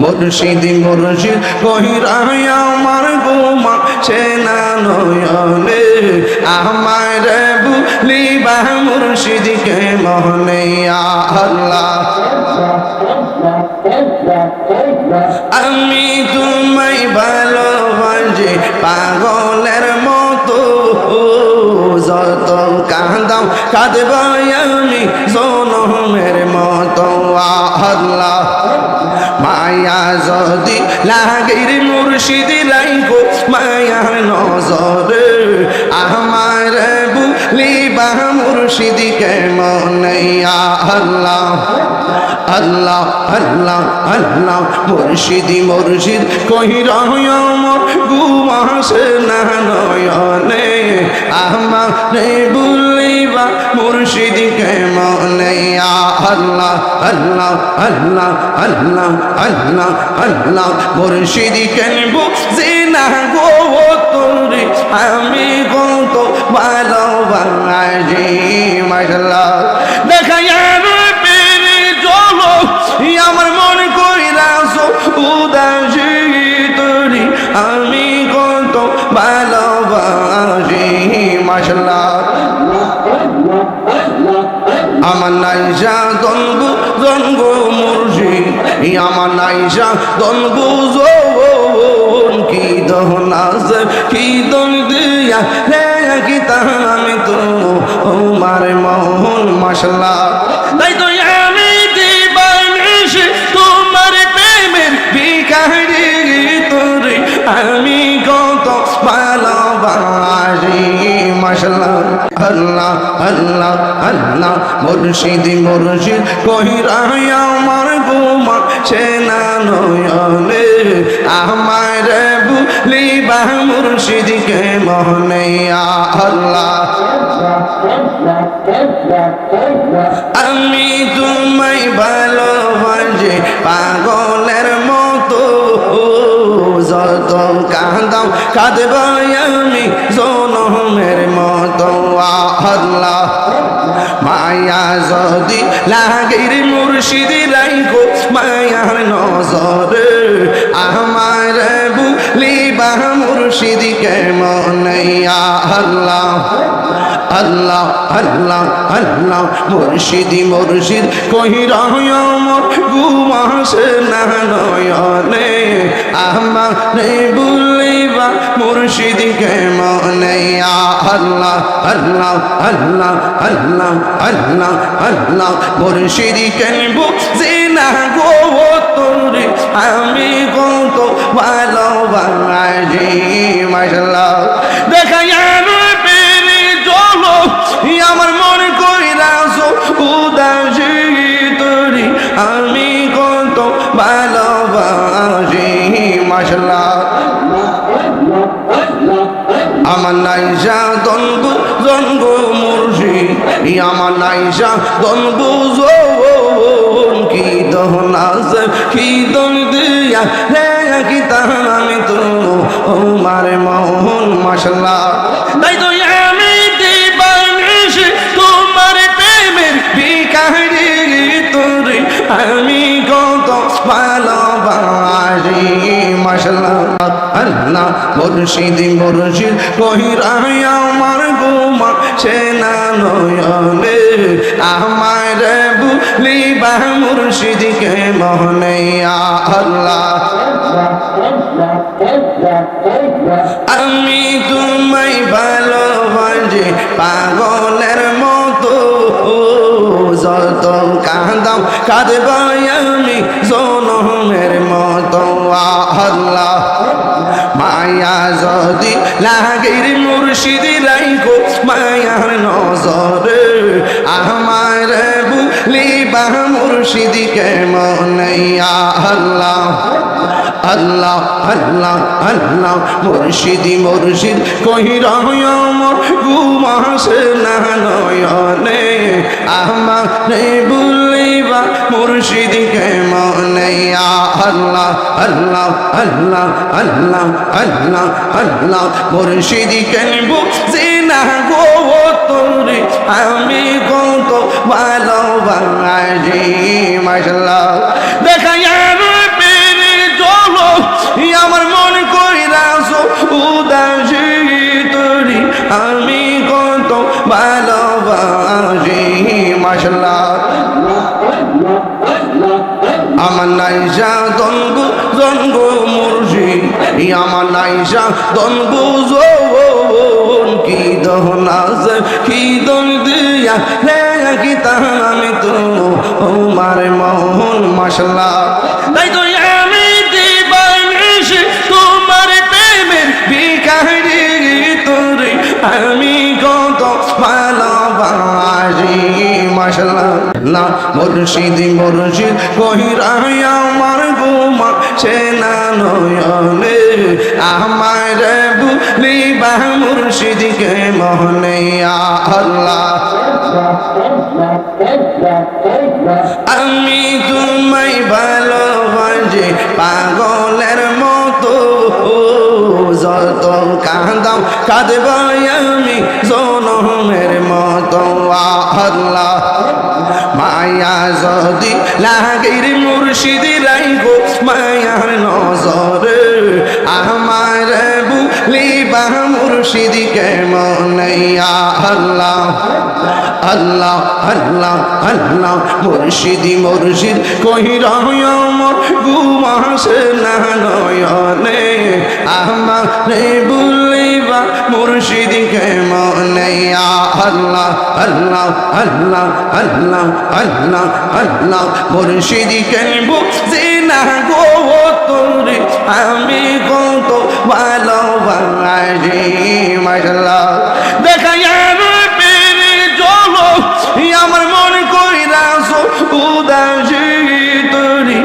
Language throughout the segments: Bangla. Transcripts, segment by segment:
মুর্শিদি মুর্শিদ কহিরাই আমার গুমা সে না নয়নে আমার বুলিবা মুর্শিদকে মহনে আল্লাহ। আমি তোমায় ভালোবাসি, পাগলের মতো। যত কাঁদাম কাঁদব আমি, জনমের মতো। আল্লাহ। মায়া যদি লাগির মুর্শিদ লাইগো মায়া নজরে আমার বুলিবা মুর্শিদকে মনে আল্লাহ আল্লাহ আল্লাহ আল্লাহ। মুর্শিদি মুর্শিদ কহির আমার গুমাসে না নয়নে। আমারে বুলিবা মুর্শিদিকে মনে আল্লাহ আল্লাহ আল্লাহ আল্লাহ আল্লাহ আল্লাহ। মুর্শিদিকে বুঝি না গো তোরে? আমি কত আমার মনে করিলাস উদাসী তরি আমি কত ভালোবাসি মাসাল্লাহ আমার নাইসা দনবু জনগ মুর্শি আমার নাইসা দনবু জোন কি দহনাস কি দন দিয়া রে কি তাহান আমার মোহন মাসাল্লাহ তাই তো আমি দিবানিস তোমার প্রেমের ভিখারি তোরে আমি কত ভালোবাসি মাসাল্লাহ আল্লাহ আল্লাহ আল্লাহ, মুর্শিদ মুর্শিদ কহিরাই আমার গুমা, সে না নয়নে আমার বুলিবা মুর্শিদকে মহনে আল্লাহ। আমি তোমায় ভালোবাসি, পাগলের মতো। যত কাঁদাম কাঁদব আমি জনমের মতো। আল্লাহ। মায়া যদি লাগির মুর্শিদ লাইগো মায়ার নজরে আমার বুলিবা মুর্শিদকে মনে আল্লাহ আল্লাহ আল্লাহ আল্লাহ, মুর্শিদি, মুর্শিদ কহির আমার গুমাসে না নয়নে আমারে বুলিবা মুর্শিদিকে মনে আল্লাহ আল্লাহ আল্লাহ আল্লাহ আল্লাহ আল্লাহ। মুর্শিদিকে বুঝি না গো তোরে, আমি কত ভালোবাসি মাশাল্লাহ মশলা পেরে নাইসা দনবু জনগ মুর্শি আমার নাইসা কি কি আমি তো মোহন মাসাল্লাহ তাই তো আমি তোমার প্রেমের ভিখারি তোরে। আমি কত ভালোবাসি। মুর্শিদ মুর্শিদ আমার গুমা, সে না নয়নে আমার মুর্শিদকে আল্লাহ। আমি তোমায় ভালোবাসি, পাগলের মতো যত কাঁদাম, কাঁদব যদি লাগির মুর্শিদ লাইগো মায়ার নজরে। আমার বুলিবা মুর্শিদকে মনে আল্লাহ। আল্লাহ আল্লাহ আল্লাহ, মুর্শিদি, মুর্শিদ কহির গুমাসে না নয়নে, আমারে বুলিবা মুর্শিদকে মনে? আল্লাহ আল্লাহ আল্লাহ আল্লাহ আল্লাহ আল্লাহ, মুর্শিদি মুর্শিদকে বুঝি না গো তোরে আমি কত ভালোবাসি মাসাল্লাহ দেখা আমার মনে করি কইরা উদাসী তরি আমি কত ভালোবাসি মাসাল্লাহ আমার নাই যা দনগু দনগু মুরজি আমার নাই যা দনগু জোন, কি দহন আছে কি দন দিয়া রে কি তাহলে আমি তো ও মারে মোহন মাসাল্লাহ মশলা না, মুর্শিদ মুর্শিদ আমার গুমা সে নয়নে। আমার বুলিবা মুর্শিদকে মোহনে আল্লাহ। আমি ভালোবাসি, পাগলের মতো। যত কাঁদাও কাঁদব আমি জনমের মতো। আল্লাহ। মায়া যদি লাগির মুর্শিদ রাইগো মায়ার নজর আমার বুলিবা মুর্শিদ কেমন আল্লাহ আল্লাহ আল্লাহ আল্লাহ। মুর্শিদি, মুর্শিদ কহির আমার গুমাসে না নয়নে? আমারে বলিবা মুর্শিদি কেমন আল্লাহ আল্লাহ আল্লাহ আল্লাহ আল্লাহ আল্লাহ। মুর্শিদি কেন বুঝি না গো তোরে, আমি কত আমার মন কইরাস উদাসী তোরি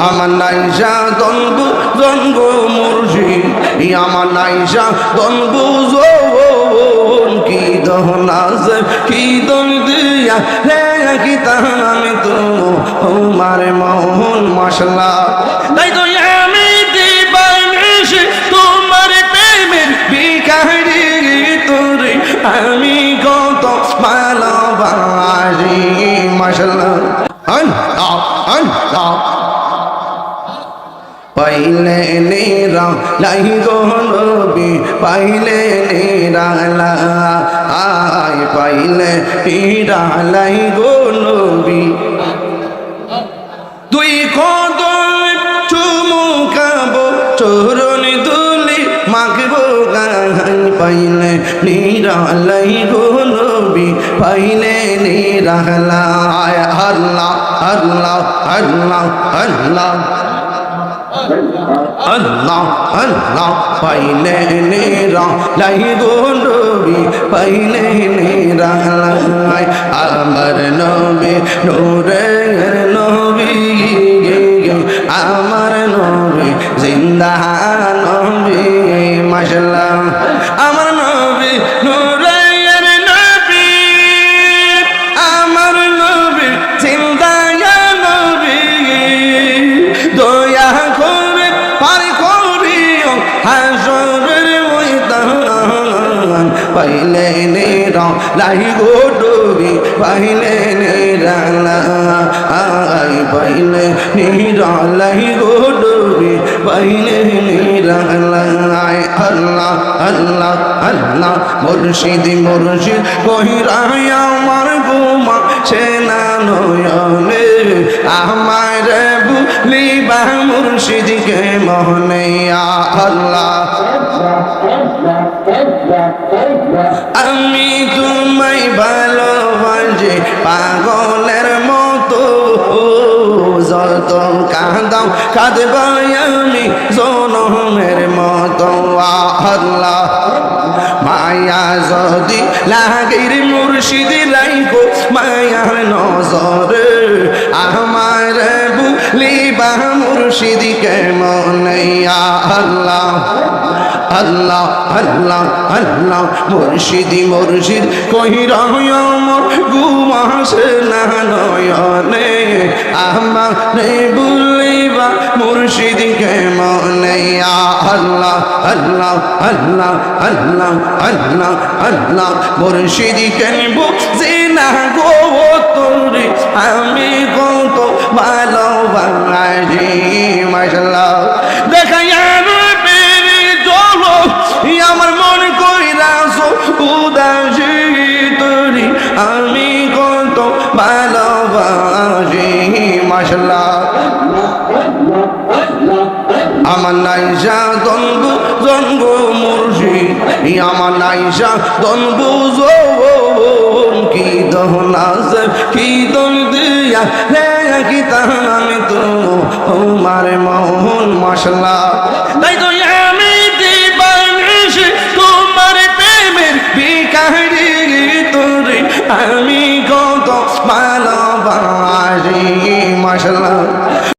আমার নাইসা দনবু মুর্শিদ, আমার নাইসা দনবু জোন, কি দহনাজ কি দন দিয়া রে কি আমি তো আমার মোহন মশলা। তাই তো আমি দিবানিস তোমার প্রেমের বিকারি তোরে। আমি কত ভালোবাসি মশলা। আল্লাহ আল্লাহ পাইলে নেরা লাই গো নবী, পাইলে নেরা লা আয় পাইলে নেরা লাই গো নবী। তুই কদম চুমুকাবো চরণ দুলি মাগবো গান। পাইলে নিরালাই গো নবী, পাইলে নিরালায় আল্লাহ আল্লাহ আল্লাহ আল্লাহ। আল্লাহ আল্লাহ, পাইলে নেরা, লাই গোলবি পাইলে নেরা, লাই আমার নবী, নূরে নবী আমার নবী, জিন্দা নবী, মাশাল্লাহ। আই পাইলে নেরা লাই গো ডুবি পাইলে নেরা আল্লাহ আল্লাহ আল্লাহ, মুর্শিদ মুর্শিদ কহিরাই আমার গুমা, সে না নয়নে আমার বুলিবা মুর্শিদকে মোহনে আল্লাহ। আমি তোমায় ভালোবাসি, পাগলের মতো যত কাঁদাও কাঁদব আমি জনমের মতো। আল্লাহ, মায়া যদি লাগির মুর্শিদ লাইকো মায়ার নজর আমার বুলিবা মুর্শিদ কেমন আল্লাহ আল্লাহ আল্লাহ আল্লাহ, মুর্শিদি, মুর্শিদ কহির গুমাসে না নয়নে। আমারে বলিবা মুর্শিদ কেমন? আল্লাহ আল্লাহ আল্লাহ আল্লাহ আল্লাহ আল্লাহ, মুর্শিদি কেন বুঝি না গো তোরে আমি কত ভালোবাসি মাশাল্লাহ দেখা পেরে উদাসী তুরি আমি কত ভালোবাসি মশলা আমার নাইসা দনবু জনবু মুর্শি আমার নাইসা দনবু কি দহলাস কি দিয়া রে কি তাহান তো মারে মোহন মশলা তাই তো আমি কত ভালোবাসি মশলা